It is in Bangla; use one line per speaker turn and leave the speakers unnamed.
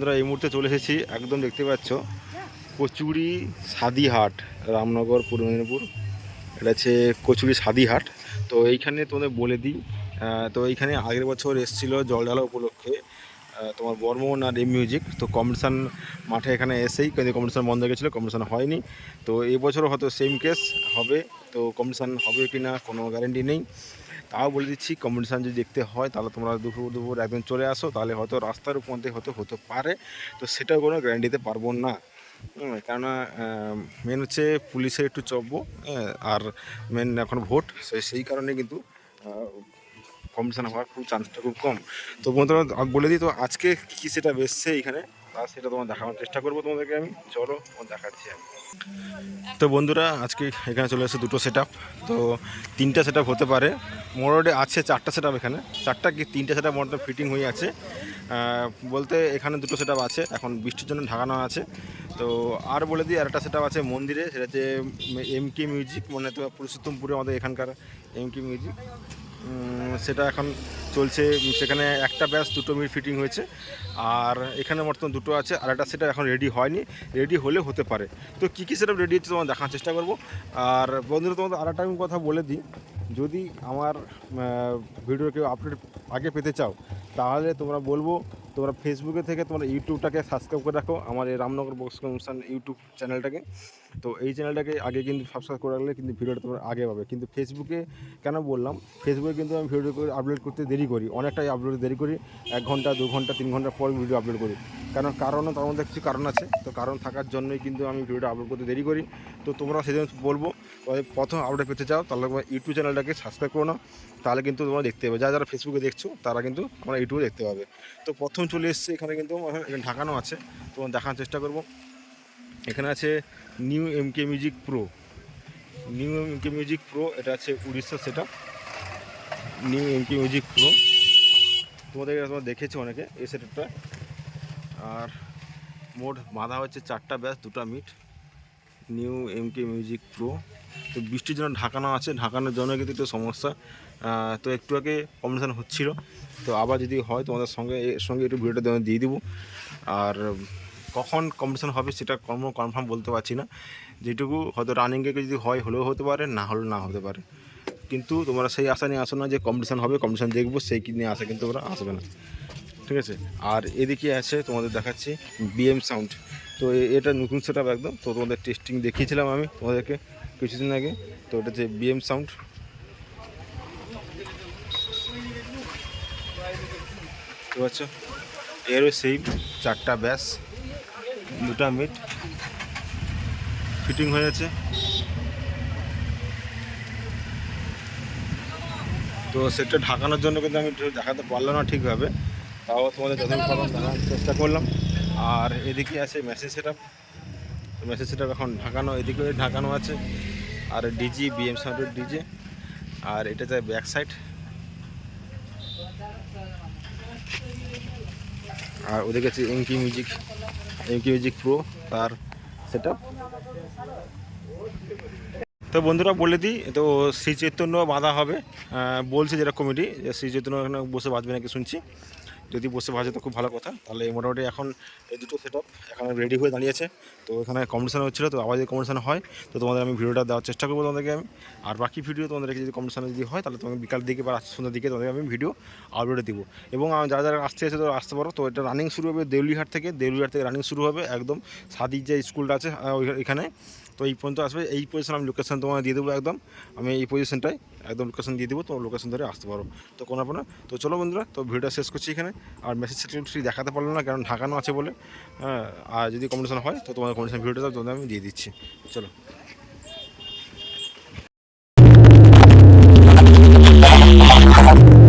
বন্ধুরা, এই মুহূর্তে চলে এসেছি। একদম দেখতে পাচ্ছ, কচুরি সাদিহাট, রামনগর, পূর্ব মেদিনীপুর। এটা হচ্ছে কচুরি সাদিহাট। তো এইখানে তোমাদের বলে দিই তো এইখানে আগের বছর এসেছিল জল ঢালা উপলক্ষে তোমার বর্মন আর এম মিউজিক। তো কম্পিটিশান মাঠে এখানে এসেই, কিন্তু কম্পিটিশান বন্ধ হয়ে গেছিল, কম্পিটিশান হয়নি। তো এই বছরও হয়তো সেম কেস হবে। তো কম্পিটিশান হবে কি না কোনো গ্যারেন্টি নেই। তাও বলে দিচ্ছি কম্পিটিশান যদি দেখতে হয়, তাহলে তোমরা দুপুর দুপুর একদিন চলে আসো, তাহলে হয়তো রাস্তার মধ্যে হয়তো হতে পারে, তো সেটাও কোনো গ্যারান্টি দিতে পারব না। কেননা মেন হচ্ছে পুলিশের একটু চব্য আর মেন এখন ভোট সেই কারণে কিন্তু কম্পিটিশান হওয়ার খুব চান্সটা খুব কম। তো বন্ধুরা, বলে দিই, তো আজকে কী সেটা এসছে এখানে? তা সেটা তোমার দেখানোর চেষ্টা করব তোমাদেরকে আমি। চলো দেখাচ্ছি আমি। তো বন্ধুরা, আজকে এখানে চলে এসেছে দুটো সেট তো তিনটা সেট হতে পারে। মোটামুটি আছে, চারটা সেট এখানে। চারটা কি তিনটা সেট মোটামুটি ফিটিং হয়ে আছে। বলতে এখানে দুটো সেট আছে। এখন বৃষ্টির জন্য ঢাকানো আছে। তো আর বলে দিই, আরেকটা সেট আছে মন্দিরে। সেটা হচ্ছে এম কে মিউজিক মানে তো পুরুষোত্তমপুরে আমাদের এখানকার এম কে মিউজিক সেটা এখন চলছে। সেখানে একটা ব্যাস দুটো মিল ফিটিং হয়েছে। আর এখানে বর্তমান দুটো আছে, আর একটা সেটা এখন রেডি হয়নি। রেডি হলে হতে পারে। তো কী কী সেটা রেডি হচ্ছে তোমার দেখার চেষ্টা করব। আর বন্ধুরা, তোমাদের আর একটা আমি কথা বলে দিই। যদি আমার ভিডিও কেউ আপডেট আগে পেতে চাও তাহলে তোমরা বলব, তোমরা ফেসবুকে থেকে তোমরা ইউটিউবটাকে সাবস্ক্রাইব করে রাখো, আমার এই রামনগর বক্স অনুষ্ঠান ইউটিউব চ্যানেলটাকে তো এই চ্যানেলটাকে আগে কিন্তু সাবস্ক্রাইব করে রাখলে কিন্তু ভিডিওটা তোমরা আগে পাবে। কিন্তু ফেসবুকে কেন বললাম ফেসবুকে কিন্তু আমি ভিডিও করে আপলোড করতে দেরি করি, অনেকটাই আপলোড দেরি করি, এক ঘণ্টা, দু ঘণ্টা, তিন ঘণ্টা পর ভিডিও আপলোড করি। কারণ কারণও তার মধ্যে কিছু কারণ আছে, তো কারণ থাকার জন্যই কিন্তু আমি ভিডিওটা আপলোড করতে দেরি করি। তো তোমরা সেদিন বলব প্রথম আপডেট পেতে চাও, তাহলে ইউটিউব চ্যানেলটাকে সাবস্ক্রাইব করো না। তাহলে কিন্তু তোমরা দেখতে পাবে। যারা যারা ফেসবুকে দেখছ, তারা কিন্তু আমরা ইউটিউবে দেখতে পাবে। তো প্রথম চলে এসছে এখানে কিন্তু এখানে ঢাকানো আছে। তোমার দেখার চেষ্টা করব। এখানে আছে new M K music pro new M K music pro এটা আছে উড়িষ্যা সেটা new M K music pro তোমাদের তোমরা দেখেছ অনেকে এই সেটআপটা আর মোট বাঁধা হচ্ছে চারটা ব্যাচ দুটা meet new M K music pro তো বৃষ্টির জন্য ঢাকানো আছে। ঢাকানোর জন্য কিন্তু একটু সমস্যা। তো একটু আগে কম্পিটিশান হচ্ছিল। তো আবার যদি হয় তোমাদের সঙ্গে, এর সঙ্গে একটু ভিডিওটা দিয়ে দিব। আর কখন কম্পিটিশান হবে সেটা কর্ম কনফার্ম বলতে পারছি না। যেটুকু হয়তো রানিংয়ে যদি হয়, হলেও হতে পারে, না হলেও না হতে পারে। কিন্তু তোমরা সেই আশা নিয়ে আসো না যে কম্পিটিশান হবে কম্পিটিশান দেখব, সেই নিয়ে আসা কিন্তু ওরা আসবে না। ঠিক আছে? আর এদিকে আছে, তোমাদের দেখাচ্ছি বিএম সাউন্ড তো এটা নতুন সেট একদম। তো তোমাদের টেস্টিং দেখিয়েছিলাম আমি তোমাদেরকে কিছুদিন আগে। তো এটা হচ্ছে বিএম সাউন্ড তো আচ্ছা এরও সেই চারটা ব্যাস দুটা মিট ফিটিং হয়ে আছে তো সেটা ঢাকানোর জন্য কিন্তু আমি দেখাতে পারলাম না ঠিকভাবে। তাও তোমাদের যতক্ষণ দেখানোর চেষ্টা করলাম। আর এদিকে আছে message set up message set এখন ঢাকানো এদিকে ঢাকানো আছে। আর ডিজি বিএম সাউন্ডের ডিজে আর এটাতে ব্যাক সাইড আর ওদের কাছে MK music MK music pro তার সেট তো বন্ধুরা বলে দিই, তো শ্রীচৈতন্য বাঁধা হবে। বলছে যেটা কমিটি যে শ্রী চৈতন্য এখানে বসে বাঁধবে নাকি শুনছি। যদি বসে বাজে তো খুব ভালো কথা। তাহলে মোটামুটি এখন এই দুটো সেট আপ এখন রেডি হয়ে দাঁড়িয়েছে। তো এখানে কম্পিটিশান হচ্ছিল, তো আবার যদি কম্পিটিশান হয়, তো তোমাদের আমি ভিডিওটা দেওয়ার চেষ্টা করব তোমাদেরকে আমি। আর বাকি ভিডিও তোমাদেরকে যদি কম্পিটিশানে যদি হয়, তাহলে তোমাকে বিকাল দিকে বা সন্ধ্যার দিকে তোমাদেরকে আমি ভিডিও আপলোডে দিব। এবং যারা যারা আসতে আছে তো আসতে পারো। তো এটা রানিং শুরু হবে দেউলিহাট থেকে। দেউলিহাট থেকে রানিং শুরু হবে একদম সাদির যে স্কুলটা আছে এখানে। তো এই পর্যন্ত আসবে। এই পজিশন আমি লোকেশান তোমার দিয়ে দেবো একদম। আমি এই পজিশনটায় একদম লোকেশান দিয়ে দেবো তোমার লোকেশান ধরে আসতে পারো। তো কোনো আপনার তো চলো বন্ধুরা, তো ভিডিওটা শেষ করছি এখানে। আর মেসেজ সেটেলটি দেখাতে পারল না, কারণ ঢাকানো আছে বলে। হ্যাঁ, আর যদি কম্পিটিশন হয়, তো তোমাদের কম্পিটিশন ভিডিওটা তোমাদের আমি দিয়ে দিচ্ছি। চলো। Thank you.